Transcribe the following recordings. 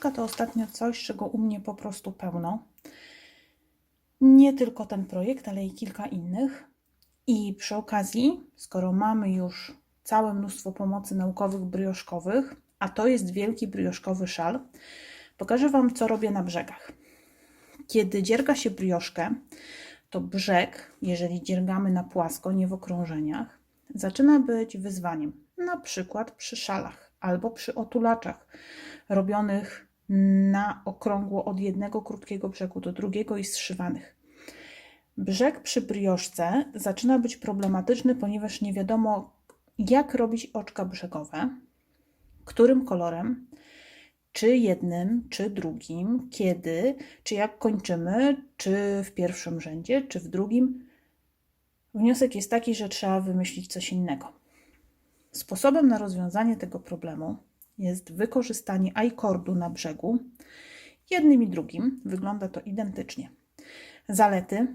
Brioszka to ostatnio coś, czego u mnie po prostu pełno. Nie tylko ten projekt, ale i kilka innych. I przy okazji, skoro mamy już całe mnóstwo pomocy naukowych brioszkowych, a to jest wielki brioszkowy szal, pokażę Wam, co robię na brzegach. Kiedy dzierga się brioszkę, to brzeg, jeżeli dziergamy na płasko, nie w okrążeniach, zaczyna być wyzwaniem. Na przykład przy szalach albo przy otulaczach robionych na okrągło od jednego krótkiego brzegu do drugiego i zszywanych. Brzeg przy brioszce zaczyna być problematyczny, ponieważ nie wiadomo, jak robić oczka brzegowe, którym kolorem, czy jednym, czy drugim, kiedy, czy jak kończymy, czy w pierwszym rzędzie, czy w drugim. Wniosek jest taki, że trzeba wymyślić coś innego. Sposobem na rozwiązanie tego problemu jest wykorzystanie i-kordu na brzegu. Jednym i drugim wygląda to identycznie. Zalety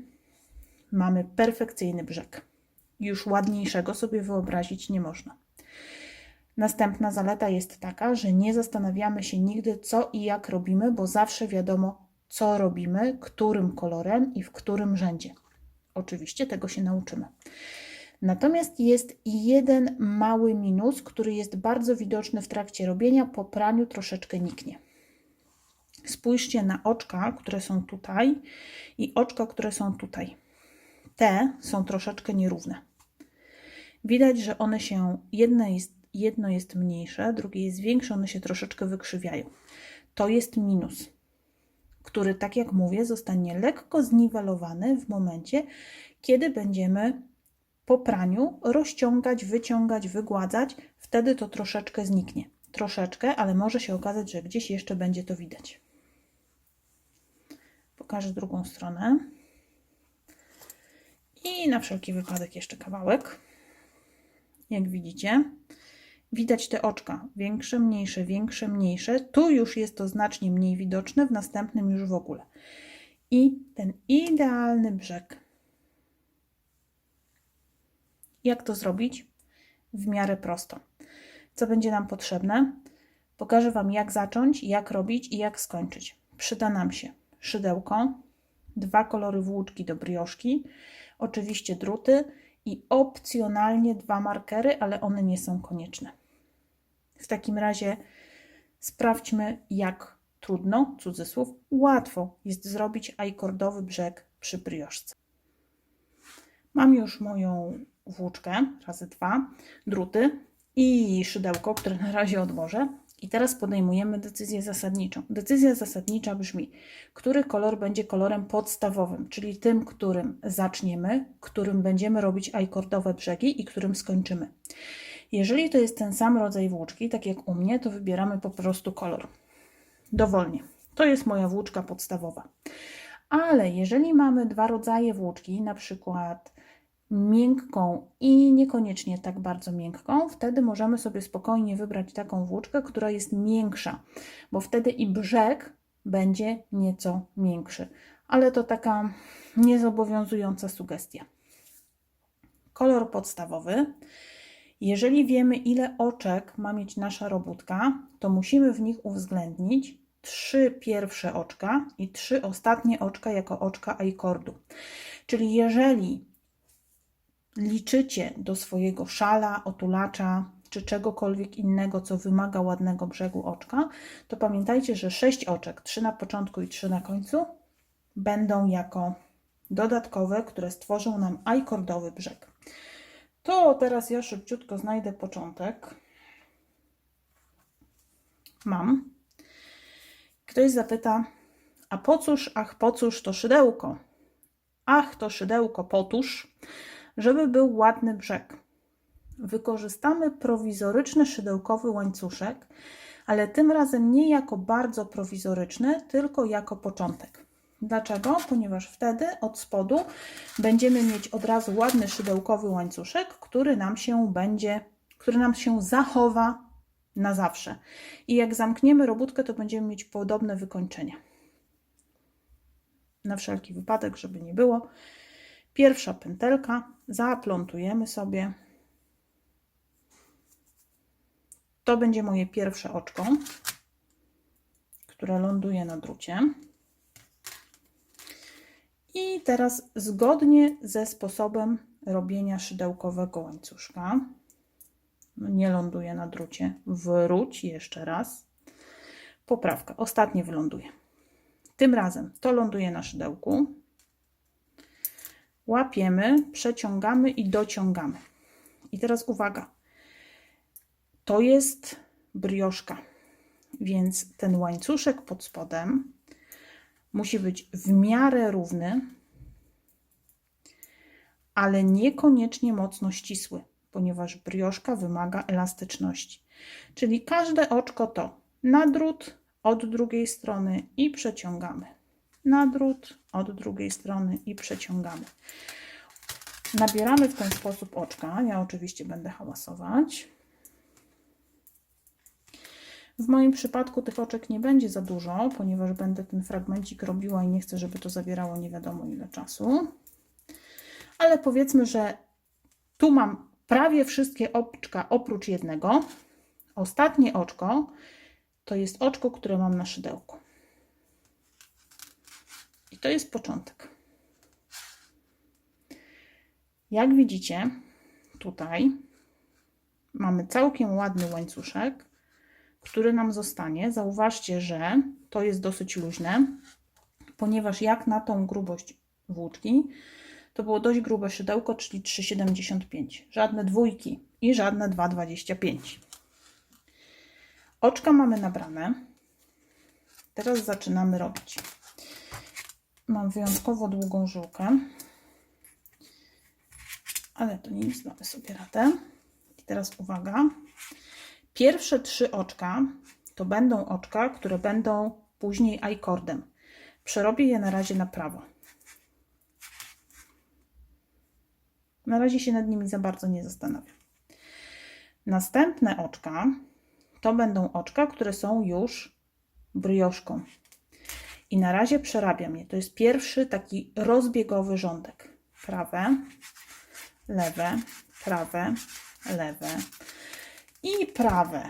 mamy perfekcyjny brzeg. Już ładniejszego sobie wyobrazić nie można. Następna zaleta jest taka, że nie zastanawiamy się nigdy, co i jak robimy, bo zawsze wiadomo, co robimy, którym kolorem i w którym rzędzie. Oczywiście tego się nauczymy. Natomiast jest jeden mały minus, który jest bardzo widoczny w trakcie robienia. Po praniu troszeczkę niknie. Spójrzcie na oczka, które są tutaj i oczka, które są tutaj. Te są troszeczkę nierówne. Widać, że one się, jedno jest, jedno jest mniejsze, drugie jest większe, one się troszeczkę wykrzywiają. To jest minus, który, tak jak mówię, zostanie lekko zniwelowany w momencie, kiedy będziemy po praniu rozciągać, wyciągać, wygładzać. Wtedy to troszeczkę zniknie. Troszeczkę, ale może się okazać, że gdzieś jeszcze będzie to widać. Pokażę drugą stronę. I na wszelki wypadek jeszcze kawałek. Jak widzicie, widać te oczka. Większe, mniejsze, większe, mniejsze. Tu już jest to znacznie mniej widoczne, w następnym już w ogóle. I ten idealny brzeg. Jak to zrobić? W miarę prosto. Co będzie nam potrzebne? Pokażę Wam, jak zacząć, jak robić i jak skończyć. Przyda nam się szydełko, dwa kolory włóczki do brioszki, oczywiście druty i opcjonalnie dwa markery, ale one nie są konieczne. W takim razie sprawdźmy, jak trudno, cudzysłów, łatwo jest zrobić ajkordowy brzeg przy brioszce. Mam już moją włóczkę, razy dwa, druty i szydełko, które na razie odłożę. I teraz podejmujemy decyzję zasadniczą. Decyzja zasadnicza brzmi, który kolor będzie kolorem podstawowym, czyli tym, którym zaczniemy, którym będziemy robić ajkordowe brzegi i którym skończymy. Jeżeli to jest ten sam rodzaj włóczki, tak jak u mnie, to wybieramy po prostu kolor. Dowolnie. To jest moja włóczka podstawowa. Ale jeżeli mamy dwa rodzaje włóczki, na przykład miękką i niekoniecznie tak bardzo miękką, wtedy możemy sobie spokojnie wybrać taką włóczkę, która jest miększa, bo wtedy i brzeg będzie nieco miększy. Ale to taka niezobowiązująca sugestia. Kolor podstawowy. Jeżeli wiemy, ile oczek ma mieć nasza robótka, to musimy w nich uwzględnić trzy pierwsze oczka i trzy ostatnie oczka jako oczka ajkordu. Czyli jeżeli liczycie do swojego szala, otulacza czy czegokolwiek innego, co wymaga ładnego brzegu oczka, to pamiętajcie, że sześć oczek, trzy na początku i trzy na końcu, będą jako dodatkowe, które stworzą nam ajkordowy brzeg. To teraz ja szybciutko znajdę początek. Mam. Ktoś zapyta, a po cóż, ach po cóż to szydełko? Ach, to szydełko potuż żeby był ładny brzeg. Wykorzystamy prowizoryczny szydełkowy łańcuszek, ale tym razem nie jako bardzo prowizoryczny, tylko jako początek. Dlaczego? Ponieważ wtedy od spodu będziemy mieć od razu ładny szydełkowy łańcuszek, który nam się będzie, który nam się zachowa na zawsze. I jak zamkniemy robótkę, to będziemy mieć podobne wykończenia. Na wszelki wypadek, żeby nie było. Pierwsza pętelka, zaplątujemy sobie. To będzie moje pierwsze oczko. które ląduje na drucie. I teraz zgodnie ze sposobem robienia szydełkowego łańcuszka, no nie ląduje na drucie, wróć jeszcze raz. Poprawka, ostatnie wyląduje. Tym razem to ląduje na szydełku. Łapiemy, przeciągamy i dociągamy. I teraz uwaga. To jest brioszka, więc ten łańcuszek pod spodem musi być w miarę równy, ale niekoniecznie mocno ścisły, ponieważ brioszka wymaga elastyczności. Czyli każde oczko to na drut od drugiej strony i przeciągamy. Na drut od drugiej strony i przeciągamy. Nabieramy w ten sposób oczka. Ja oczywiście będę hałasować. W moim przypadku tych oczek nie będzie za dużo, ponieważ będę ten fragmencik robiła i nie chcę, żeby to zabierało nie wiadomo ile czasu. Ale powiedzmy, że tu mam prawie wszystkie oczka oprócz jednego. Ostatnie oczko to jest oczko, które mam na szydełku. To jest początek. Jak widzicie, tutaj mamy całkiem ładny łańcuszek, który nam zostanie. Zauważcie, że to jest dosyć luźne, ponieważ jak na tą grubość włóczki, to było dość grube szydełko, czyli 3,75. Żadne dwójki i żadne 2,25. Oczka mamy nabrane. Teraz zaczynamy robić. Mam wyjątkowo długą żyłkę, ale to nic, damy sobie radę. I teraz uwaga. Pierwsze trzy oczka to będą oczka, które będą później i-kordem. Przerobię je na razie na prawo. Na razie się nad nimi za bardzo nie zastanawiam. Następne oczka to będą oczka, które są już brioszką. I na razie przerabiam je. To jest pierwszy taki rozbiegowy rządek. Prawe, lewe, prawe, lewe i prawe.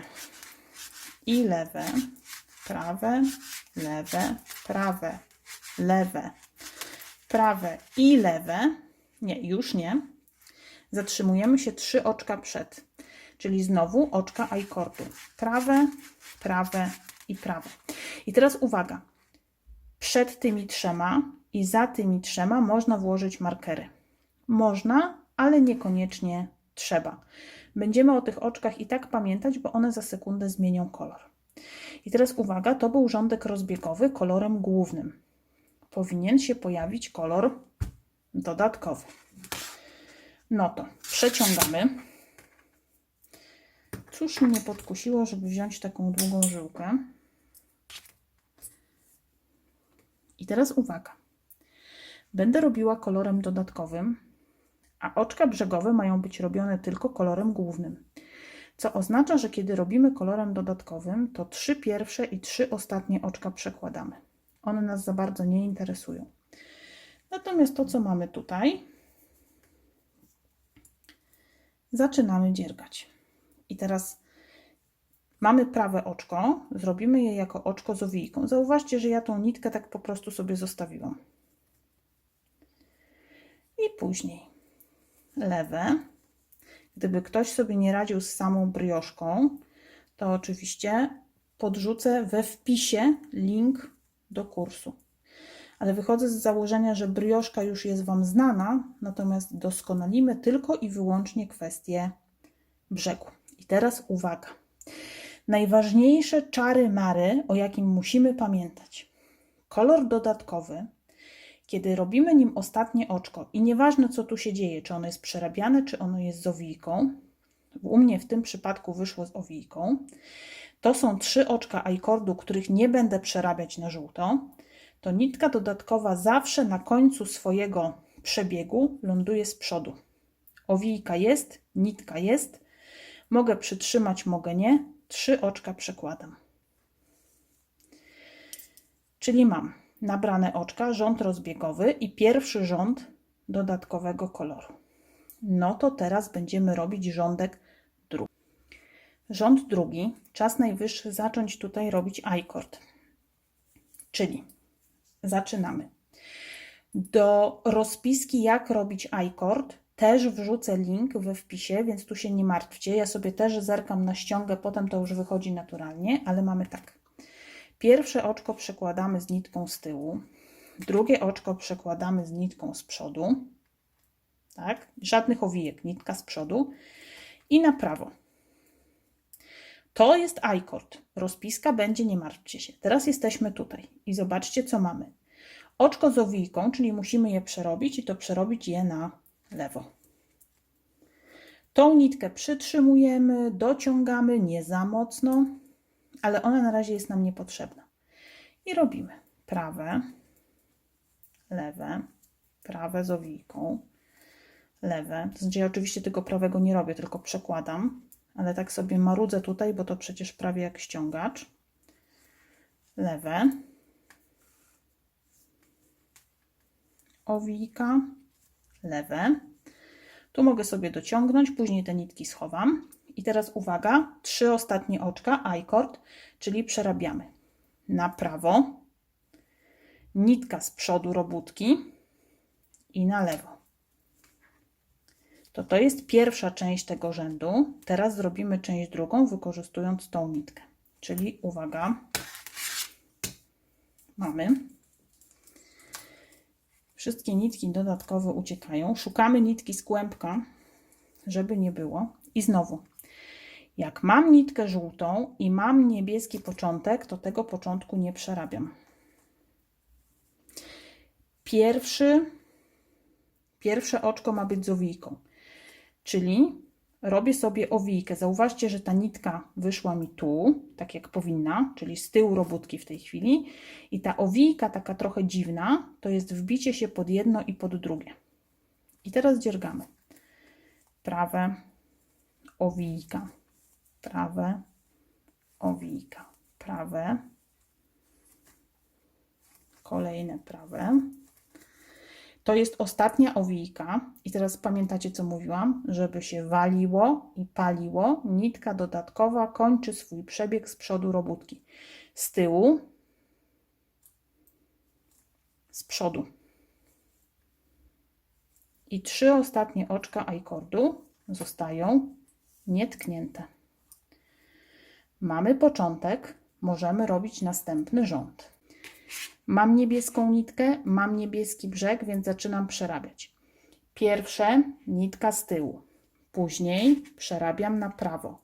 I lewe, prawe, lewe, prawe, lewe, prawe i lewe. Nie, już nie. Zatrzymujemy się trzy oczka przed. Czyli znowu oczka i-kordu. Prawe, prawe i prawe. I teraz uwaga. Przed tymi trzema i za tymi trzema można włożyć markery. Można, ale niekoniecznie trzeba. Będziemy o tych oczkach i tak pamiętać, bo one za sekundę zmienią kolor. I teraz uwaga, to był rządek rozbiegowy kolorem głównym. Powinien się pojawić kolor dodatkowy. No to przeciągamy. Cóż mnie podkusiło, żeby wziąć taką długą żyłkę. I teraz uwaga. Będę robiła kolorem dodatkowym, a oczka brzegowe mają być robione tylko kolorem głównym. Co oznacza, że kiedy robimy kolorem dodatkowym, to trzy pierwsze i trzy ostatnie oczka przekładamy. One nas za bardzo nie interesują. Natomiast to, co mamy tutaj, zaczynamy dziergać. I teraz mamy prawe oczko, zrobimy je jako oczko z owijką. Zauważcie, że ja tą nitkę tak po prostu sobie zostawiłam. I później lewe. Gdyby ktoś sobie nie radził z samą brioszką, to oczywiście podrzucę we wpisie link do kursu. Ale wychodzę z założenia, że brioszka już jest Wam znana, natomiast doskonalimy tylko i wyłącznie kwestię brzegu. I teraz uwaga. Najważniejsze czary mary, o jakim musimy pamiętać. Kolor dodatkowy, kiedy robimy nim ostatnie oczko i nieważne co tu się dzieje, czy ono jest przerabiane, czy ono jest z owijką, u mnie w tym przypadku wyszło z owijką, to są trzy oczka i-kordu, których nie będę przerabiać na żółto, to nitka dodatkowa zawsze na końcu swojego przebiegu ląduje z przodu. Owijka jest, nitka jest, mogę przytrzymać, mogę nie, trzy oczka przekładam. Czyli mam nabrane oczka, rząd rozbiegowy i pierwszy rząd dodatkowego koloru. No to teraz będziemy robić rządek drugi. Rząd drugi, czas najwyższy zacząć tutaj robić i-cord. Czyli zaczynamy. Do rozpiski, jak robić iCord, też wrzucę link we wpisie, więc tu się nie martwcie. Ja sobie też zerkam na ściągę, potem to już wychodzi naturalnie, ale mamy tak. Pierwsze oczko przekładamy z nitką z tyłu, drugie oczko przekładamy z nitką z przodu, tak? Żadnych owijek, nitka z przodu i na prawo. To jest iCord. Rozpiska będzie, nie martwcie się. Teraz jesteśmy tutaj i zobaczcie, co mamy. Oczko z owijką, czyli musimy je przerobić i to przerobić je na lewo. Tą nitkę przytrzymujemy, dociągamy nie za mocno, ale ona na razie jest nam niepotrzebna. I robimy prawe, lewe, prawe z owijką, lewe. To znaczy ja oczywiście tego prawego nie robię, tylko przekładam, ale tak sobie marudzę tutaj, bo to przecież prawie jak ściągacz. Lewe. Owijka, lewe. Tu mogę sobie dociągnąć, później te nitki schowam. I teraz uwaga, trzy ostatnie oczka, iCord, czyli przerabiamy na prawo, nitka z przodu robótki i na lewo. To to jest pierwsza część tego rzędu. Teraz zrobimy część drugą, wykorzystując tą nitkę. Czyli uwaga, mamy. Wszystkie nitki dodatkowe uciekają. Szukamy nitki z kłębka, żeby nie było. I znowu, jak mam nitkę żółtą i mam niebieski początek, to tego początku nie przerabiam. Pierwszy, pierwsze oczko ma być z owijką, czyli robię sobie owijkę. Zauważcie, że ta nitka wyszła mi tu, tak jak powinna, czyli z tyłu robótki w tej chwili. I ta owijka, taka trochę dziwna, to jest wbicie się pod jedno i pod drugie. I teraz dziergamy. Prawe, owijka, prawe, owijka, prawe, kolejne prawe. To jest ostatnia owijka. I teraz pamiętacie, co mówiłam? Żeby się waliło i paliło, nitka dodatkowa kończy swój przebieg z przodu robótki. Z tyłu, z przodu. I trzy ostatnie oczka iCordu zostają nietknięte. Mamy początek, możemy robić następny rząd. Mam niebieską nitkę, mam niebieski brzeg, więc zaczynam przerabiać. Pierwsze nitka z tyłu, później przerabiam na prawo.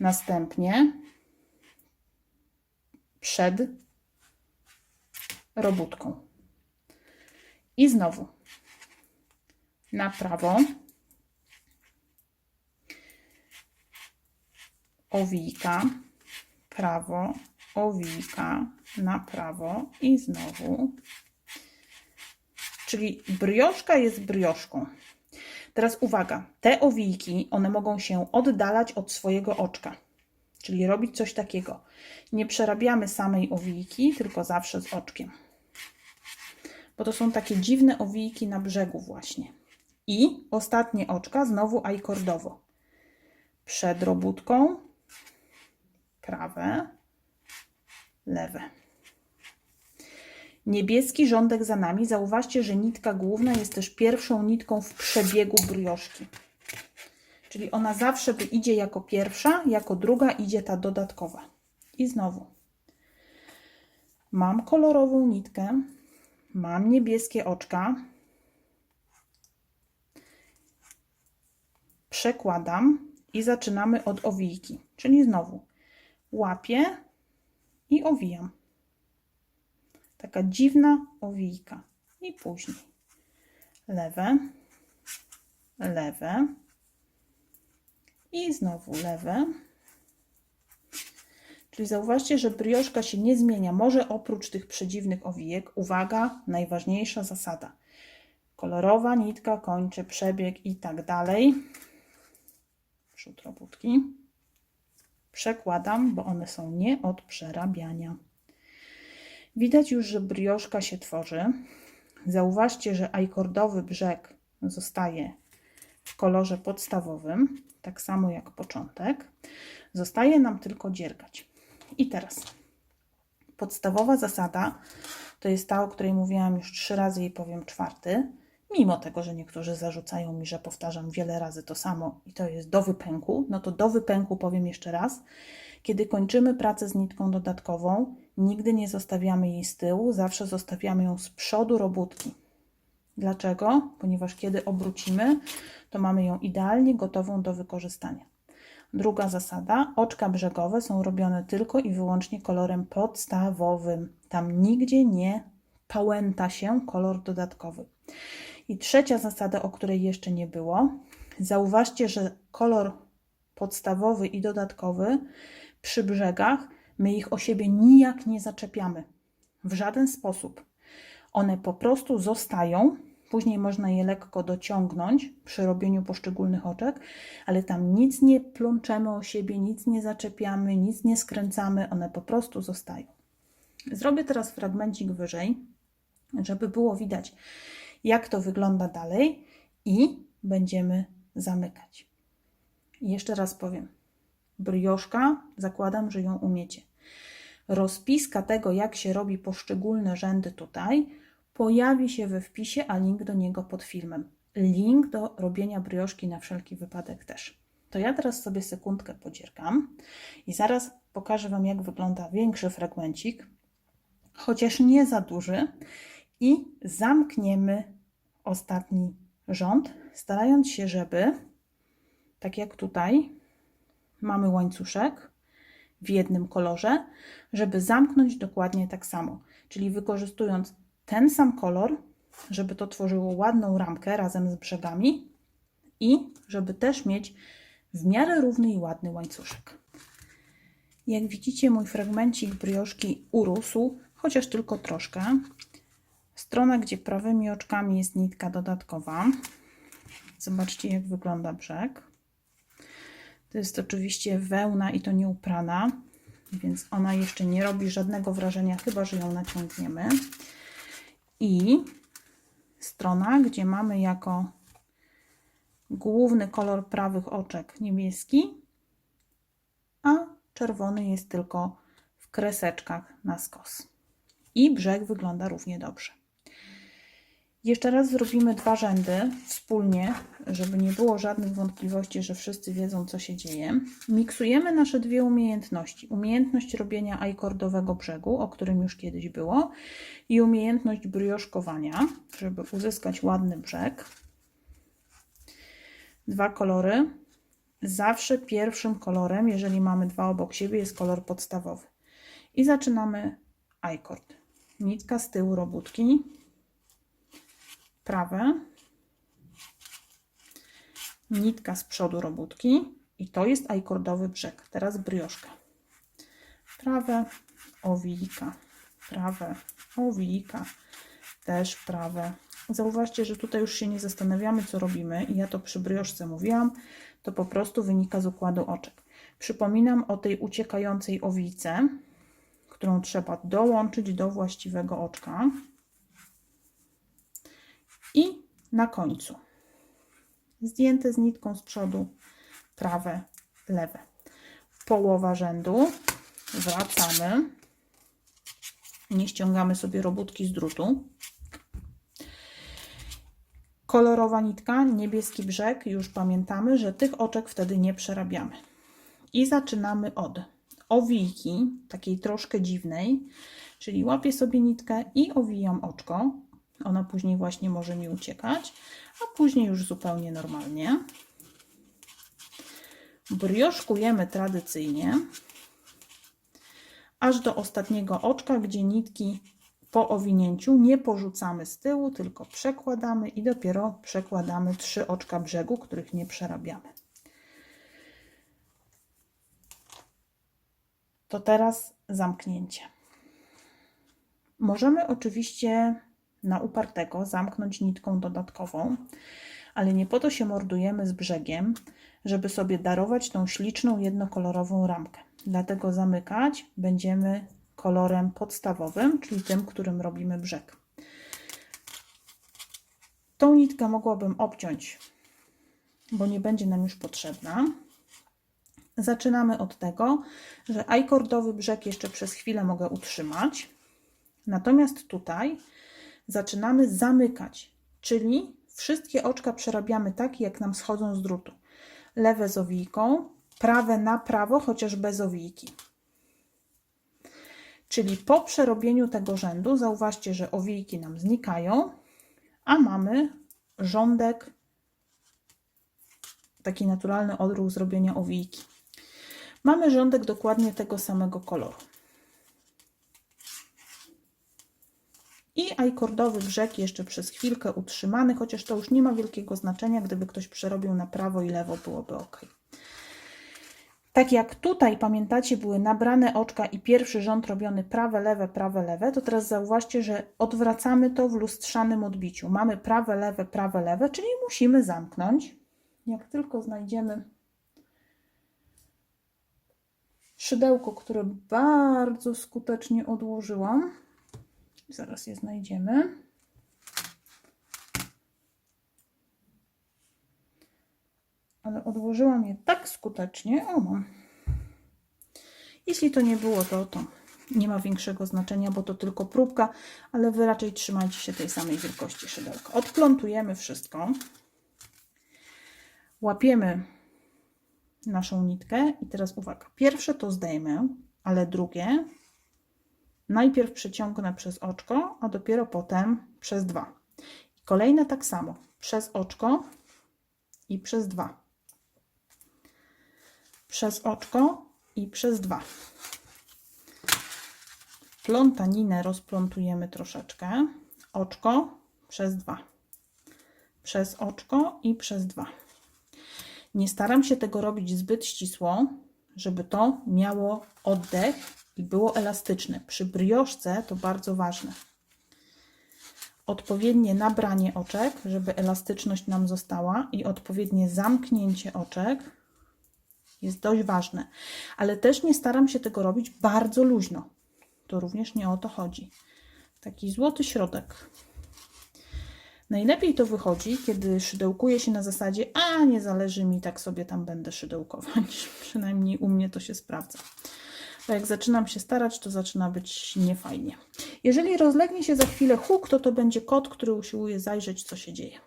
Następnie przed robótką. I znowu na prawo. Owijka, prawo, owijka, na prawo i znowu. Czyli brioszka jest brioszką. Teraz uwaga, te owijki, one mogą się oddalać od swojego oczka. Czyli robić coś takiego. Nie przerabiamy samej owijki, tylko zawsze z oczkiem. Bo to są takie dziwne owijki na brzegu właśnie. I ostatnie oczka znowu ajkordowo. Przed robótką, prawe, lewe. Niebieski rządek za nami. Zauważcie, że nitka główna jest też pierwszą nitką w przebiegu brioszki. Czyli ona zawsze idzie jako pierwsza, jako druga idzie ta dodatkowa. I znowu. Mam kolorową nitkę, mam niebieskie oczka. Przekładam i zaczynamy od owijki. Czyli znowu łapię i owijam. Taka dziwna owijka. I później lewe, lewe i znowu lewe. Czyli zauważcie, że brioszka się nie zmienia. Może oprócz tych przedziwnych owijek, uwaga, najważniejsza zasada. Kolorowa nitka kończy przebieg i tak dalej. Przód robótki. Przekładam, bo one są nie od przerabiania. Widać już, że brioszka się tworzy. Zauważcie, że ajkordowy brzeg zostaje w kolorze podstawowym, tak samo jak początek. Zostaje nam tylko dziergać. I teraz Podstawowa zasada to jest ta, o której mówiłam już trzy razy i powiem czwarty. Mimo tego, że niektórzy zarzucają mi, że powtarzam wiele razy to samo i to jest do wypęku, no to do wypęku powiem jeszcze raz. Kiedy kończymy pracę z nitką dodatkową, nigdy nie zostawiamy jej z tyłu, zawsze zostawiamy ją z przodu robótki. Dlaczego? Ponieważ kiedy obrócimy, to mamy ją idealnie gotową do wykorzystania. Druga zasada: oczka brzegowe są robione tylko i wyłącznie kolorem podstawowym. Tam nigdzie nie pałęta się kolor dodatkowy. I trzecia zasada, o której jeszcze nie było. Zauważcie, że kolor podstawowy i dodatkowy przy brzegach my ich o siebie nijak nie zaczepiamy. W żaden sposób. One po prostu zostają. Później można je lekko dociągnąć przy robieniu poszczególnych oczek, ale tam nic nie plączemy o siebie, nic nie zaczepiamy, nic nie skręcamy, one po prostu zostają. Zrobię teraz fragmencik wyżej, żeby było widać, jak to wygląda dalej i będziemy zamykać. Jeszcze raz powiem. Brioszka, zakładam, że ją umiecie. Rozpiska tego, jak się robi poszczególne rzędy tutaj, pojawi się we wpisie, a link do niego pod filmem. Link do robienia brioszki na wszelki wypadek też. To ja teraz sobie sekundkę podzierkam i zaraz pokażę Wam, jak wygląda większy fragmencik, chociaż nie za duży, i zamkniemy ostatni rząd, starając się, żeby, tak jak tutaj, mamy łańcuszek w jednym kolorze, żeby zamknąć dokładnie tak samo. Czyli wykorzystując ten sam kolor, żeby to tworzyło ładną ramkę razem z brzegami i żeby też mieć w miarę równy i ładny łańcuszek. Jak widzicie, mój fragmencik brioszki urósł, chociaż tylko troszkę. Strona, gdzie prawymi oczkami jest nitka dodatkowa. Zobaczcie, jak wygląda brzeg. To jest oczywiście wełna i to nie uprana, więc ona jeszcze nie robi żadnego wrażenia, chyba że ją naciągniemy. I strona, gdzie mamy jako główny kolor prawych oczek niebieski, a czerwony jest tylko w kreseczkach na skos. I brzeg wygląda równie dobrze. Jeszcze raz zrobimy dwa rzędy wspólnie, żeby nie było żadnych wątpliwości, że wszyscy wiedzą, co się dzieje. Miksujemy nasze dwie umiejętności. Umiejętność robienia ajkordowego brzegu, o którym już kiedyś było, i umiejętność brioszkowania, żeby uzyskać ładny brzeg. Dwa kolory. Zawsze pierwszym kolorem, jeżeli mamy dwa obok siebie, jest kolor podstawowy. I zaczynamy ajkord. Nitka z tyłu robótki, prawe, nitka z przodu robótki i to jest ajkordowy brzeg. Teraz brioszka. Prawe, owijka, prawe, owijka, też prawe. Zauważcie, że tutaj już się nie zastanawiamy, co robimy. I ja to przy brioszce mówiłam. To po prostu wynika z układu oczek. Przypominam o tej uciekającej owijce, którą trzeba dołączyć do właściwego oczka. I na końcu zdjęte z nitką z przodu prawe, lewe. Połowa rzędu. Wracamy. Nie ściągamy sobie robótki z drutu. Kolorowa nitka, niebieski brzeg. Już pamiętamy, że tych oczek wtedy nie przerabiamy. I zaczynamy od owijki, takiej troszkę dziwnej, czyli łapię sobie nitkę i owijam oczko. Ona później właśnie może mi uciekać, a później już zupełnie normalnie. Brioszkujemy tradycyjnie, aż do ostatniego oczka, gdzie nitki po owinięciu nie porzucamy z tyłu, tylko przekładamy i dopiero przekładamy trzy oczka brzegu, których nie przerabiamy. To teraz zamknięcie. Możemy oczywiście na upartego zamknąć nitką dodatkową, ale nie po to się mordujemy z brzegiem, żeby sobie darować tą śliczną jednokolorową ramkę. Dlatego zamykać będziemy kolorem podstawowym, czyli tym, którym robimy brzeg. Tą nitkę mogłabym obciąć, bo nie będzie nam już potrzebna, Zaczynamy od tego, że ajkordowy brzeg jeszcze przez chwilę mogę utrzymać. Natomiast tutaj zaczynamy zamykać, czyli wszystkie oczka przerabiamy tak, jak nam schodzą z drutu. Lewe z owijką, prawe na prawo, chociaż bez owijki. Czyli po przerobieniu tego rzędu, zauważcie, że owijki nam znikają, a mamy rządek, taki naturalny odruch zrobienia owijki. Mamy rządek dokładnie tego samego koloru. I ajkordowy brzeg jeszcze przez chwilkę utrzymany, chociaż to już nie ma wielkiego znaczenia, gdyby ktoś przerobił na prawo i lewo, byłoby ok. Tak jak tutaj, pamiętacie, były nabrane oczka i pierwszy rząd robiony prawe, lewe, prawe, lewe, to teraz zauważcie, że odwracamy to w lustrzanym odbiciu. Mamy prawe, lewe, prawe, lewe, czyli musimy zamknąć. Jak tylko znajdziemy szydełko, które bardzo skutecznie odłożyłam, zaraz je znajdziemy. ale odłożyłam je tak skutecznie. O, mam. Jeśli to nie było to, to nie ma większego znaczenia, bo to tylko próbka, ale Wy raczej trzymajcie się tej samej wielkości szydełka. Odplątujemy wszystko. Łapiemy naszą nitkę i teraz uwaga. Pierwsze to zdejmę, ale drugie najpierw przeciągnę przez oczko, a dopiero potem przez dwa. Kolejne tak samo. Przez oczko i przez dwa przez oczko i przez dwa. Plątaninę rozplątujemy troszeczkę. Oczko przez dwa. Przez oczko i przez dwa. Nie staram się tego robić zbyt ścisło, żeby to miało oddech i było elastyczne. Przy brioszce to bardzo ważne. Odpowiednie nabranie oczek, żeby elastyczność nam została i odpowiednie zamknięcie oczek, jest dość ważne, ale też nie staram się tego robić bardzo luźno. To również nie o to chodzi. Taki złoty środek. Najlepiej to wychodzi, kiedy szydełkuje się na zasadzie, a nie zależy mi, tak sobie tam będę szydełkować. Przynajmniej u mnie to się sprawdza. Bo jak zaczynam się starać, to zaczyna być niefajnie. Jeżeli rozlegnie się za chwilę huk, to to będzie kot, który usiłuje zajrzeć, co się dzieje.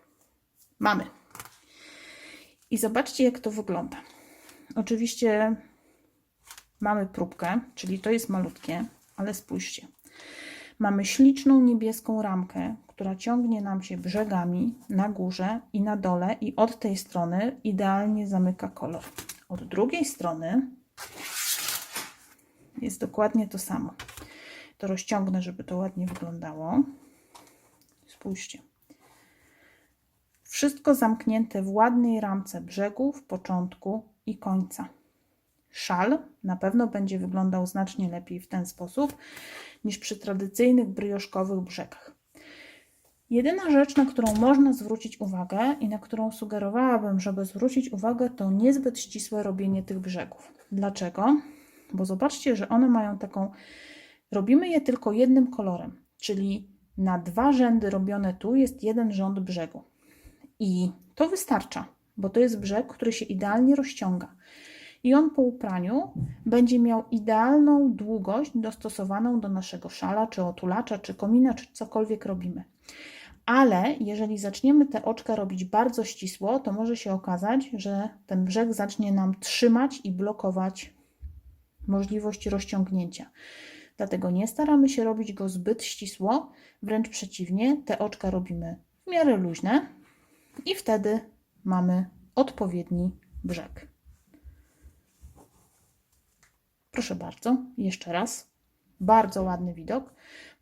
Mamy. I zobaczcie, jak to wygląda. Oczywiście mamy próbkę, czyli to jest malutkie, ale spójrzcie. Mamy śliczną niebieską ramkę, która ciągnie nam się brzegami na górze i na dole i od tej strony idealnie zamyka kolor. Od drugiej strony jest dokładnie to samo. To rozciągnę, żeby to ładnie wyglądało. Spójrzcie. Wszystko zamknięte w ładnej ramce brzegów, początku i końca. Szal na pewno będzie wyglądał znacznie lepiej w ten sposób niż przy tradycyjnych brioszkowych brzegach. Jedyna rzecz, na którą można zwrócić uwagę i na którą sugerowałabym, żeby zwrócić uwagę, to niezbyt ścisłe robienie tych brzegów. Dlaczego? Bo zobaczcie, że one mają taką. Robimy je tylko jednym kolorem, czyli na dwa rzędy robione tu jest jeden rząd brzegu. I to wystarcza, bo to jest brzeg, który się idealnie rozciąga. I on po upraniu będzie miał idealną długość dostosowaną do naszego szala, czy otulacza, czy komina, czy cokolwiek robimy. Ale jeżeli zaczniemy te oczka robić bardzo ścisło, to może się okazać, że ten brzeg zacznie nam trzymać i blokować możliwość rozciągnięcia. Dlatego nie staramy się robić go zbyt ścisło, wręcz przeciwnie, te oczka robimy w miarę luźne i wtedy mamy odpowiedni brzeg. Proszę bardzo, jeszcze raz. Bardzo ładny widok.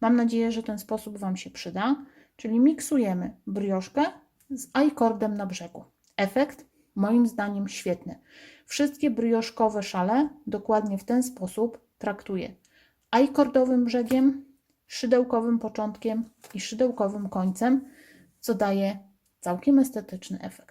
Mam nadzieję, że ten sposób Wam się przyda. Czyli miksujemy brioszkę z ajkordem na brzegu. Efekt moim zdaniem świetny. Wszystkie brioszkowe szale dokładnie w ten sposób traktuję. Ajkordowym brzegiem, szydełkowym początkiem i szydełkowym końcem, co daje całkiem estetyczny efekt.